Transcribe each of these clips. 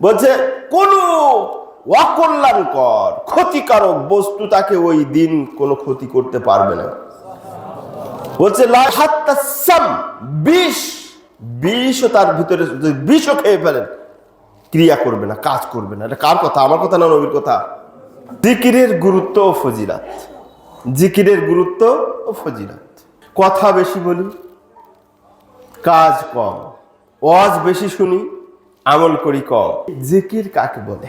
বলছে, কোন অকল্যাণকর, ক্ষতিকারক বস্তু তাকে ওই দিন কোনো ক্ষতি করতে পারবে না। বলছে বিষ, বিষও তার ভিতরে বিষও খেয়ে ফেলেন, ক্রিয়া করবে না, কাজ করবে না। এটা কার কথা? আমার কথা না নবীর কথা? জিকিরের গুরুত্ব ও ফজিলাত। জিকিরের গুরুত্ব ও ফজিলাত। কথা বেশি বলি কাজ কম। ওয়াজ বেশি শুনি, আমল করি কম। জিকির কাকে বলে?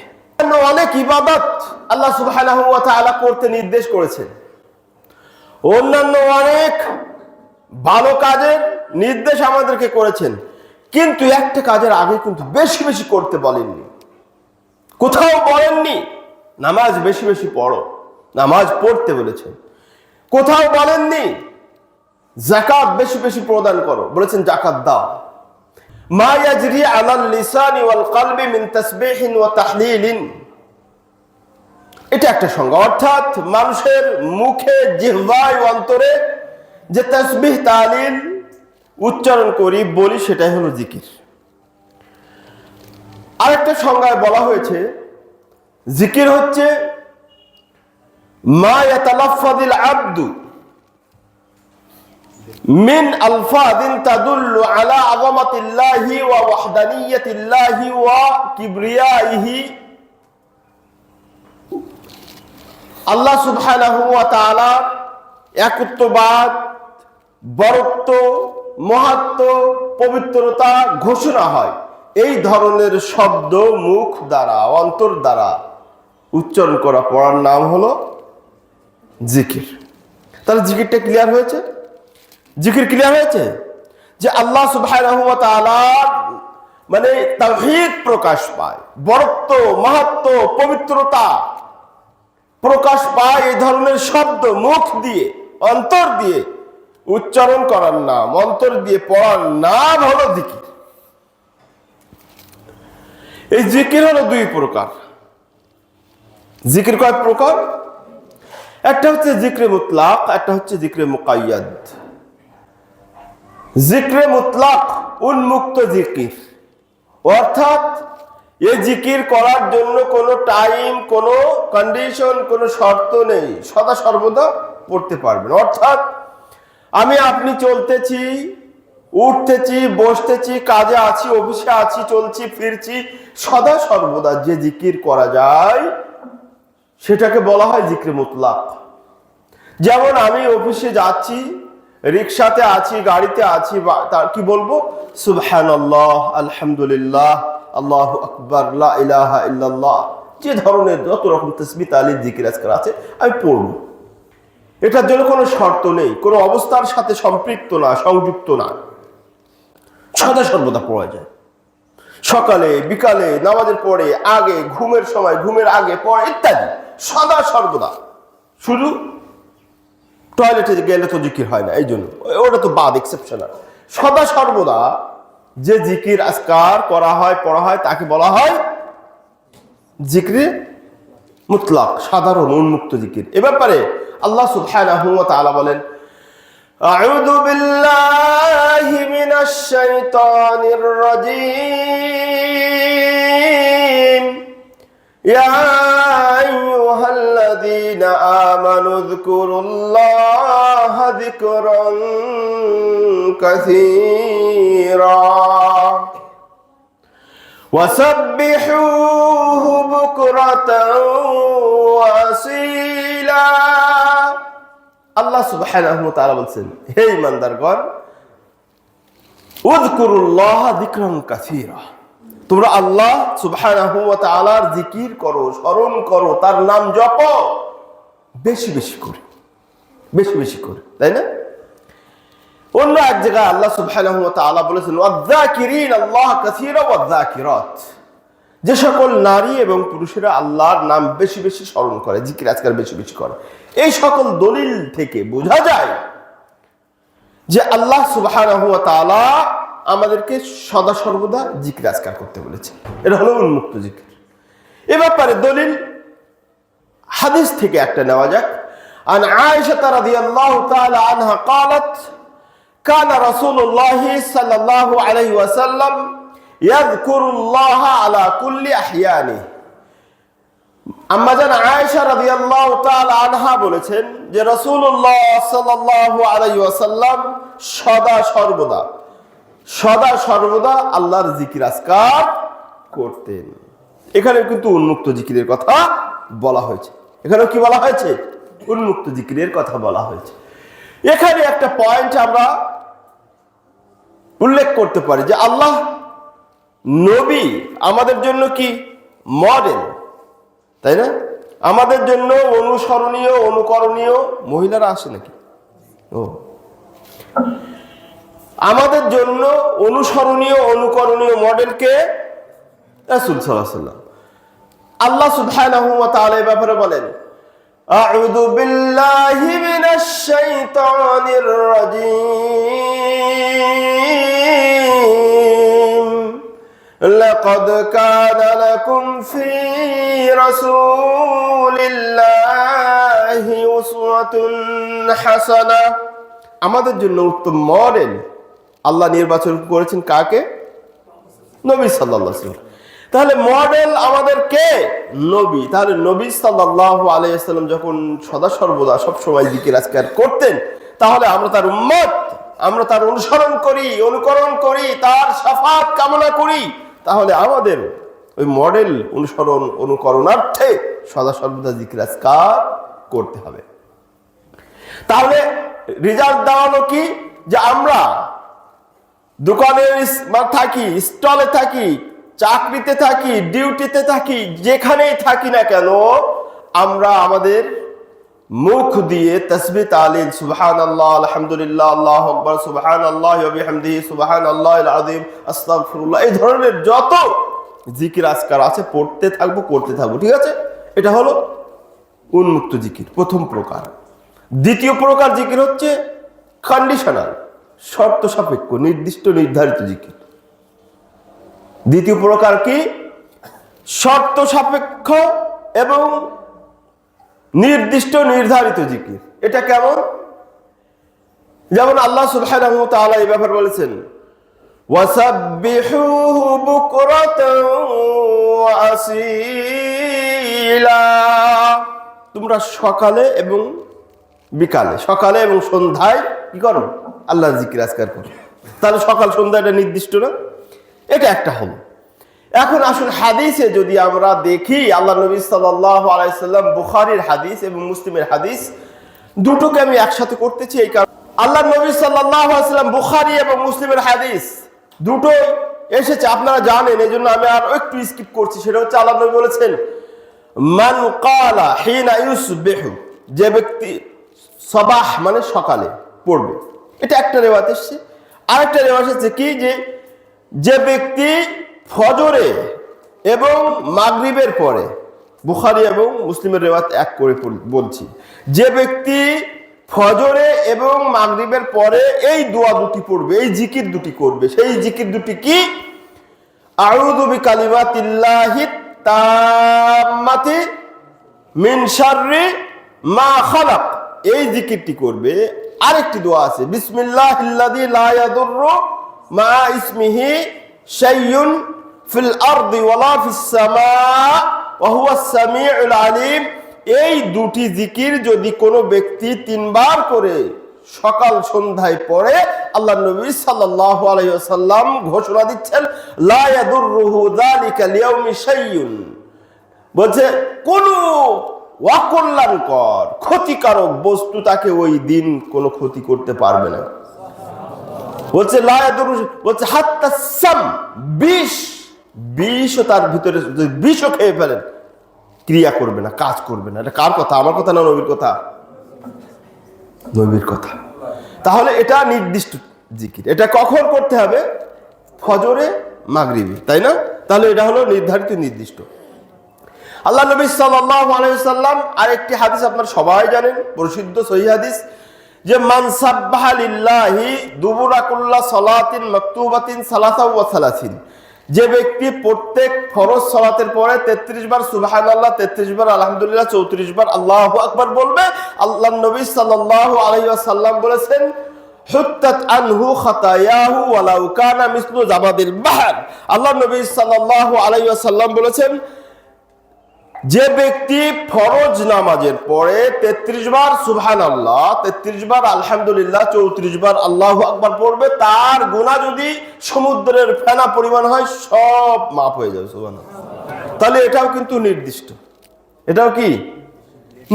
অনেক ইবাদত আল্লাহ তাআলা করতে নির্দেশ করেছেন। অন্যান্য অনেক ভালো কাজের নির্দেশ আমাদেরকে করেছেন। কিন্তু একটা কাজের আগে কিন্তু বেশি বেশি করতে বলেননি। কোথাও বলেননি, নামাজ বেশি বেশি পড়ো, নামাজ পড়তে বলেছেন। কোথাও বলেননি জাকাত বেশি বেশি প্রদান করো। বলেছেন জাকাত দাও। এটা একটা সংজ্ঞা। অর্থাৎ মানুষের মুখে অন্তরে যে উচ্চারণ করি, বলি, সেটাই হলো জিকির। আরেকটা সংজ্ঞায় বলা হয়েছে, জিকির হচ্ছে মা ইয়াতালাফাদিল আব্দু মিন আলফাদিন তাদুল্লু আলা আযামাতিল্লাহি ওয়া ওয়াহদানিয়াতিল্লাহি ওয়া কিবরিয়াইহি। আল্লাহ সুবহানাহু ওয়া তাআলা একত্ববাদ বরত্ব, মহাত্ম, পবিত্রতা ঘোষণা হয়। এই ধরনের শব্দ মুখ দ্বারা, অন্তর দ্বারা উচ্চারণ করা পড়ার নাম হলো জিকির। তাহলে জিকিরটা ক্লিয়ার হয়েছে? জিকির ক্লিয়ার হয়েছে? যে আল্লাহ তাআলার মানে তাওহীদ প্রকাশ পায়, বরত্ব, মাহাত্ম, পবিত্রতা প্রকাশ পায়, এই ধরনের শব্দ মুখ দিয়ে, অন্তর দিয়ে উচ্চারণ করার নাম, অন্তর দিয়ে পড়ার নাম হলো জিকির। এই জিকির হলো দুই প্রকার। জিকির কয় প্রকার? একটা হচ্ছে জিক্রে মুতলাক, একটা হচ্ছে জিক্রে মুকাইয়াদ জিক্রে মুতলাক উন্মুক্ত জিকির। অর্থাৎ এ জিকির করার জন্য কোনো টাইম, কোনো কন্ডিশন, কোনো শর্ত নেই। সদা সর্বদা পড়তে পারবেন। অর্থাৎ আমি আপনি চলতেছি, উঠতেছি, বসতেছি, কাজে আছি, অফিসে আছি, চলছি, ফিরছি, সদা সর্বদা যে জিকির করা যায়, সেটাকে বলা হয় জিক্রে মুতলাক। যেমন আমি অফিসে যাচ্ছি রিক্সাতে আছি, গাড়িতে আছি তার কি বলব? সুবহানাল্লাহ, আলহামদুলিল্লাহ, আল্লাহ আকবর ইলাহা ইল্লাল্লাহ। যে ধরনের যত রকম তসবি তালির জিকির আজকাল আছে, আমি পড়ব। এটার জন্য কোনো শর্ত নেই, কোনো অবস্থার সাথে সম্পৃক্ত না, সংযুক্ত না। সদা সর্বদা পড়া যায়। সকালে, বিকালে, নামাজের পরে, আগে, ঘুমের সময়, ঘুমের আগে পরে ইত্যাদি, সদা সর্বদা। শুধু টয়লেটে গেলে তো জিকির হয় না, এই জন্য। ওটা তো বাদ এক্সেপশনাল সদা সর্বদা যে জিকির আজকার করা হয়, পড়া হয়, তাকে বলা হয় জিক্রে মুতলাক, সাধারণ, উন্মুক্ত জিকির। এ ব্যাপারে আল্লাহ সুবহানাহু ওয়া বলেন, আউযু বিল্লাহি মিনাশ শাইতানির রাজীম। ইয়া আইয়ুহাল্লাযীনা আমানু যকুরুল্লাহা যিকরান কাসীরা وسبحوه بكرة وأصيلا আল্লাহ সুবহানাহু ওয়া তাআলা বলছেন হে ইমানদারগণ উযকুরুল্লাহ যিকরান কাসীরা তোমরা আল্লাহ সুবহানাহু ওয়া তাআলার জিকির করো স্মরণ করো তার নাম জপো বেশি বেশি করে, বেশি বেশি করে, তাই না? অন্য এক জায়গায় আল্লাহ সুবহানাহু তাআলা বলেছেন আল্লাহ যে সকল নারী এবং পুরুষেরা আল্লাহর নাম বেশি বেশি স্মরণ করে, জিকির আজকাল বেশি বেশি করে। এই সকল দলিল থেকে বোঝা যায় যে আল্লাহ তাআলা আমাদেরকে সদা সর্বদা জিকির আজকার করতে বলেছে। এটা হলো উন্মুক্ত জিকির। এ ব্যাপারে দলিল হাদিস থেকে একটা নেওয়া যাক আন আয়েশা রাদিয়াল্লাহু তাআলা আনহা قالت كان رسول الله صلى الله عليه وسلم يذكر الله على كل أحيانه আম্মাজান আয়েশা রাদিয়াল্লাহু তাআলা আনহা বলেছেন যে রাসূলুল্লাহ সাল্লাল্লাহু আলাইহি ওয়াসাল্লাম সদা সর্বদা সদা সর্বদা আল্লাহর জিকির আজকার করতেন এখানে কিন্তু উন্মুক্ত জিকিরের কথা বলা হয়েছে এখানে কি বলা হয়েছে? উন্মুক্ত জিকিরের কথা বলা হয়েছে। এখানে একটা পয়েন্ট আমরা উল্লেখ করতে পারি যে আল্লাহ নবী আমাদের জন্য কি? মডেল তাই না? আমাদের জন্য অনুসরণীয়, অনুকরণীয় মহিলারা আসে নাকি? ও। আমাদের জন্য অনুসরণীয়, অনুকরণীয় মডেলকে রাসূল সাল্লাম আল্লাহ সুবহানাহু ওয়া তাআলা এই ব্যাপারে বলেন, আউযু বিল্লাহি মিনাশ শাইতানির রাজীম। লাকাদ কানা লাকুম ফি রাসূলিল্লাহি উসওয়াতুন হাসানাহ আমাদের জন্য উত্তম মডেল আল্লাহ নির্বাচন করেছেন কাকে? নবী সাল্লাল্লাহু আলাইহি তাহলে মডেল আমাদের কে? নবী। তাহলে নবী সাল্লাল্লাহু আলাইহি ওয়াসাল্লাম যখন সদা সর্বদা সব সময় জিকির, আজকার করতেন, তাহলে আমরা তার উম্মত, আমরা তার অনুসরণ করি, অনুকরণ করি, তার সাফাত কামনা করি। তাহলে আমাদের ওই মডেল অনুসরণ, অনুকরণার্থে সদা সর্বদা জিকির, আজকার করতে হবে। তাহলে রেজাল্ট দেওয়ানো কি? যে আমরা দোকানে থাকি, স্টলে থাকি চাকরিতে থাকি, ডিউটিতে থাকি, যেখানেই থাকি না কেন, আমরা আমাদের মুখ দিয়ে তসবি তালিল সুবহান আল্লাহ আলহামদুলিল্লাহ, আল্লাহ আকবর সুবহান আল্লাহ হামদি সুবহান আল্লাহ আদিম আস্তাগফিরুল্লাহ, এই ধরনের যত জিকির আজকার আছে, পড়তে থাকব, করতে থাকব, ঠিক আছে? এটা হলো উন্মুক্ত জিকির, প্রথম প্রকার। দ্বিতীয় প্রকার জিকির হচ্ছে কন্ডিশনাল শর্ত সাপেক্ষ, নির্দিষ্ট, নির্ধারিত জিকির। দ্বিতীয় প্রকার কি? শর্ত সাপেক্ষ এবং নির্দিষ্ট নির্ধারিত জিকির। এটা কেমন? যেমন আল্লাহ তাআলা এই ব্যাপার বলেছেন তোমরা সকালে এবং বিকালে, সকালে এবং সন্ধ্যায় কি করো? আল্লাহ জিকির আজকার করো। তাহলে সকাল সন্ধ্যা এটা নির্দিষ্ট না? এটা একটা হলো। এখন আসুন হাদিসে যদি আমরা দেখি, আল্লাহ নবী সাল্লাহ আলাইসাল্লাম বুখারির হাদিস এবং মুসলিমের হাদিস দুটোকে আমি একসাথে করতেছি এই কারণ। আল্লাহ নবী সাল্লাহ আলাইসাল্লাম বুখারি এবং মুসলিমের হাদিস দুটোই এসেছে, আপনারা জানেন এই জন্য আমি আর একটু স্কিপ করছি, সেটা হচ্ছে আল্লাহ নবী বলেছেন, মান কালা হিনা ইউসবিহু যে ব্যক্তি সবাহ মানে সকালে পড়বে। এটা একটা রেওয়াজ এসছে। আরেকটা রেওয়াজ এসেছে কি? যে যে ব্যক্তি ফজরে এবং মাগরিবের পরে, বুখারি এবং মুসলিমের রেওয়াজ এক করে বলছি, যে ব্যক্তি ফজরে এবং মাগরিবের পরে এই দোয়া দুটি পড়বে, এই জিকির দুটি করবে, সেই জিকির দুটি কি? আউযু বিকালিমাতিল্লাহি তাম্মাতি মিন শাররি মা খালাক। এই জিকিরটি করবে, আরেকটি দোয়া আছে ইয়াদুররু মা ইসমিহি শাইউন ফিল আরদি ওয়ালা ফিস সামা ওয়া হুয়াস সামিউল আলিম। এই দুটি জিকির যদি কোনো ব্যক্তি তিনবার করে সকাল সন্ধ্যায় পড়ে, আল্লাহ নবী সাল্লাল্লাহু আলাইহি ওয়াসাল্লাম ঘোষণা দিচ্ছেন, লা ইয়াদুররুহু যালিকা লিয়াউমি শাইউন। বলছে, কোন অকল্যাণকর, ক্ষতিকারক বস্তু তাকে ওই দিন কোনো ক্ষতি করতে পারবে না। বলছে বলছে, হাত্তা সাম, বিষ, বিষও তার ভিতরে বিষও খেয়ে ফেলেন, ক্রিয়া করবে না, কাজ করবে না। এটা কার কথা? আমার কথা না নবীর কথা? নবীর কথা। তাহলে এটা নির্দিষ্ট জিকির। এটা কখন করতে হবে? ফজরে মাগরিবি, তাই না? তাহলে এটা হলো নির্ধারিত নির্দিষ্ট। আল্লাহ নবী সাল্লাম আরেকটি হাদিস আপনার সবাই জানেন, প্রসিদ্ধ সহিহ হাদিস। যে মান সাব্বাহা লিল্লাহি দুবুরা কুল্লা সালাতিন মাকতুবাতিন সালাসা ওয়া সালাসিন। যে ব্যক্তি প্রত্যেক ফরজ সালাতের পরে 33 বার সুবহানাল্লাহ 33 বার আলহামদুলিল্লাহ 34 বার আল্লাহু আকবার বলবে আল্লাহ নবী সাল্লাল্লাহু আলাইহি ওয়াসাল্লাম বলেছেন, হুত্তাত আনহু খাতায়াহু ওয়ালাউ কানা মিসলু জাবাদিল বাহর। আল্লাহ নবী সাল্লাল্লাহু আলাইহি ওয়াসাল্লাম বলেছেন যে ব্যক্তি ফরজ নামাজের পরে 33 বার সুবহান আল্লাহ তেত্রিশ বার আলহামদুলিল্লাহ, চৌত্রিশ বার আল্লাহ আকবার পড়বে, তার গুণা যদি সমুদ্রের ফেনা পরিমাণ হয়, সব মাফ হয়ে যাবে সুবহান তাহলে এটাও কিন্তু নির্দিষ্ট। এটাও কি?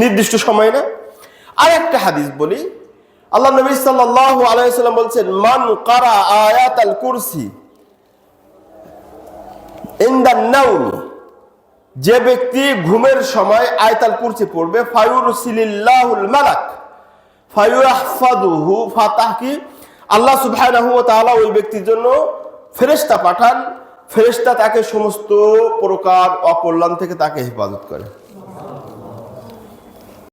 নির্দিষ্ট সময় না? আর একটা হাদিস বলি। আল্লাহ নবী সাল্লাল্লাহু আলাইহি সাল্লাম বলছেন, মান কারা আয়াতাল কুরসি ইনদান নাউমি যে ব্যক্তি ঘুমের সময় আয়তাল কুরসি পড়বে, ফায়ুরসিলিল্লাহুল মালাক। ফায়ুরাহফাদুহু আহফাদুহু কি? আল্লাহ সুবহানাহু ওয়া তাআলা ওই ব্যক্তির জন্য ফেরেশতা পাঠান। ফেরেশতা তাকে সমস্ত প্রকার অকল্যাণ থেকে তাকে হেফাজত করে।